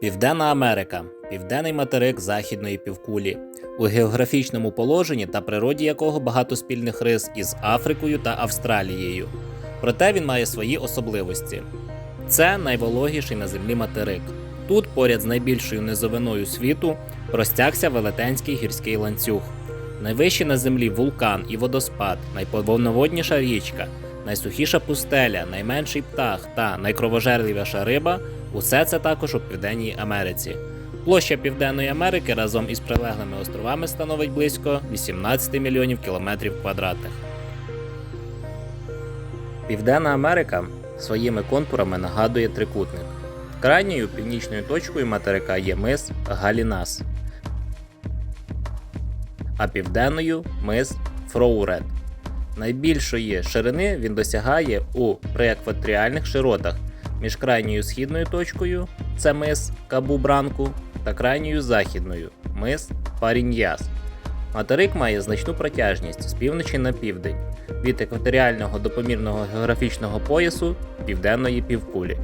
Південна Америка південний материк західної півкулі, у географічному положенні та природі якого багато спільних рис із Африкою та Австралією. Проте він має свої особливості. Це найвологіший на землі материк. Тут, поряд з найбільшою низовиною світу, простягся велетенський гірський ланцюг. Найвищий на землі вулкан і водоспад, найповноводніша річка, найсухіша пустеля, найменший птах та найкровожерливіша риба усе це також у Південній Америці. Площа Південної Америки разом із прилеглими островами становить близько 18 мільйонів кілометрів квадратних. Південна Америка своїми контурами нагадує трикутник. Крайньою північною точкою материка є мис Галінас, а південною мис Фроуред. Найбільшої ширини він досягає у преекваторіальних широтах між крайньою східною точкою це мис Кабу-Бранку та крайньою західною мис Паріньяс. Материк має значну протяжність з півночі на південь від екваторіального до помірного географічного поясу південної півкулі.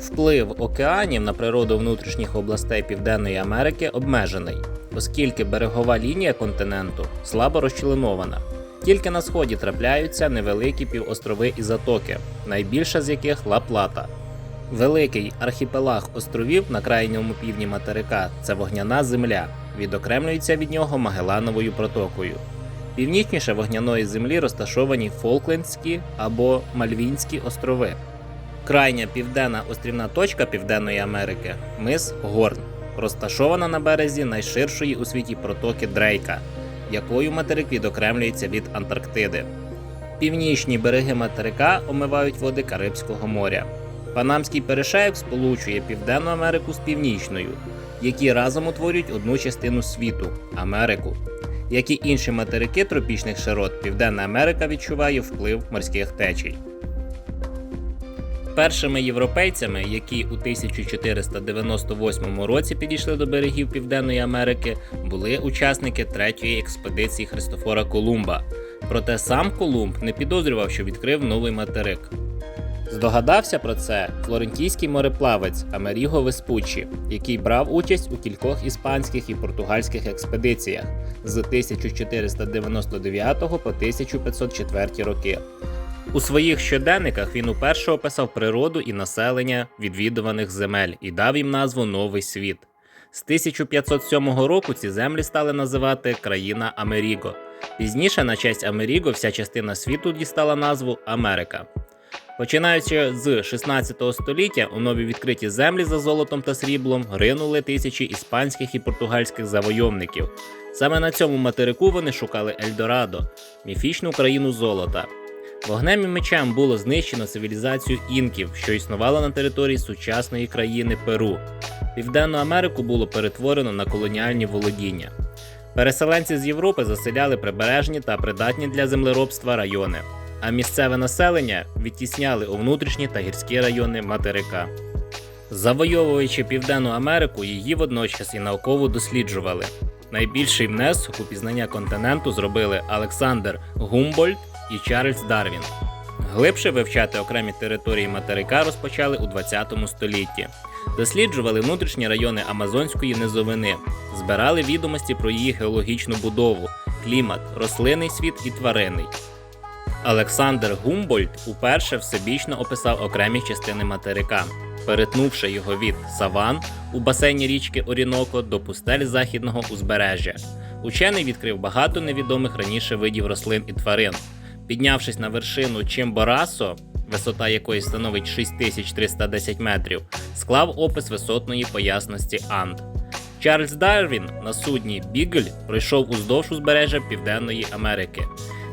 Вплив океанів на природу внутрішніх областей Південної Америки обмежений, оскільки берегова лінія континенту слабо розчленована. Тільки на сході трапляються невеликі півострови і затоки, найбільша з яких Ла-Плата. Великий архіпелаг островів на крайньому півдні материка це вогняна земля, відокремлюється від нього Магелановою протокою. Північніше вогняної землі розташовані Фолклендські або Мальвінські острови. Крайня південна острівна точка Південної Америки мис Горн, розташована на березі найширшої у світі протоки Дрейка, якою материк відокремлюється від Антарктиди. Північні береги материка омивають води Карибського моря. Панамський перешейок сполучує Південну Америку з Північною, які разом утворюють одну частину світу Америку. Як і інші материки тропічних широт, Південна Америка відчуває вплив морських течій. Першими європейцями, які у 1498 році підійшли до берегів Південної Америки, були учасники третьої експедиції Христофора Колумба. Проте сам Колумб не підозрював, що відкрив новий материк. Здогадався про це флорентійський мореплавець Амеріго Веспуччі, який брав участь у кількох іспанських і португальських експедиціях з 1499 по 1504 роки. У своїх щоденниках він уперше описав природу і населення відвідуваних земель і дав їм назву Новий світ. З 1507 року ці землі стали називати країна Америго. Пізніше на честь Америго вся частина світу дістала назву Америка. Починаючи з 16 століття, у нові відкриті землі за золотом та сріблом ринули тисячі іспанських і португальських завойовників. Саме на цьому материку вони шукали Ельдорадо, міфічну країну золота. Вогнем і мечем було знищено цивілізацію інків, що існувала на території сучасної країни Перу. Південну Америку було перетворено на колоніальні володіння. Переселенці з Європи заселяли прибережні та придатні для землеробства райони, а місцеве населення відтісняли у внутрішні та гірські райони материка. Завойовуючи Південну Америку, її водночас і науково досліджували. Найбільший внесок у пізнання континенту зробили Олександр Гумбольд і Чарльз Дарвін. Глибше вивчати окремі території материка розпочали у 20 столітті. Досліджували внутрішні райони Амазонської низовини, збирали відомості про її геологічну будову, клімат, рослинний світ і тваринний. Олександр Гумбольд уперше всебічно описав окремі частини материка, перетнувши його від саван у басейні річки Оріноко до пустель західного узбережжя. Учений відкрив багато невідомих раніше видів рослин і тварин. Піднявшись на вершину Чимборасо, висота якої становить 6310 метрів, склав опис висотної поясності Анд. Чарльз Дарвін на судні Бігль пройшов уздовж узбережжя Південної Америки,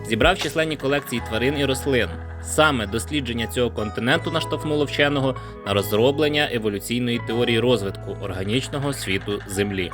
зібрав численні колекції тварин і рослин. Саме дослідження цього континенту наштовхнуло вченого на розроблення еволюційної теорії розвитку органічного світу Землі.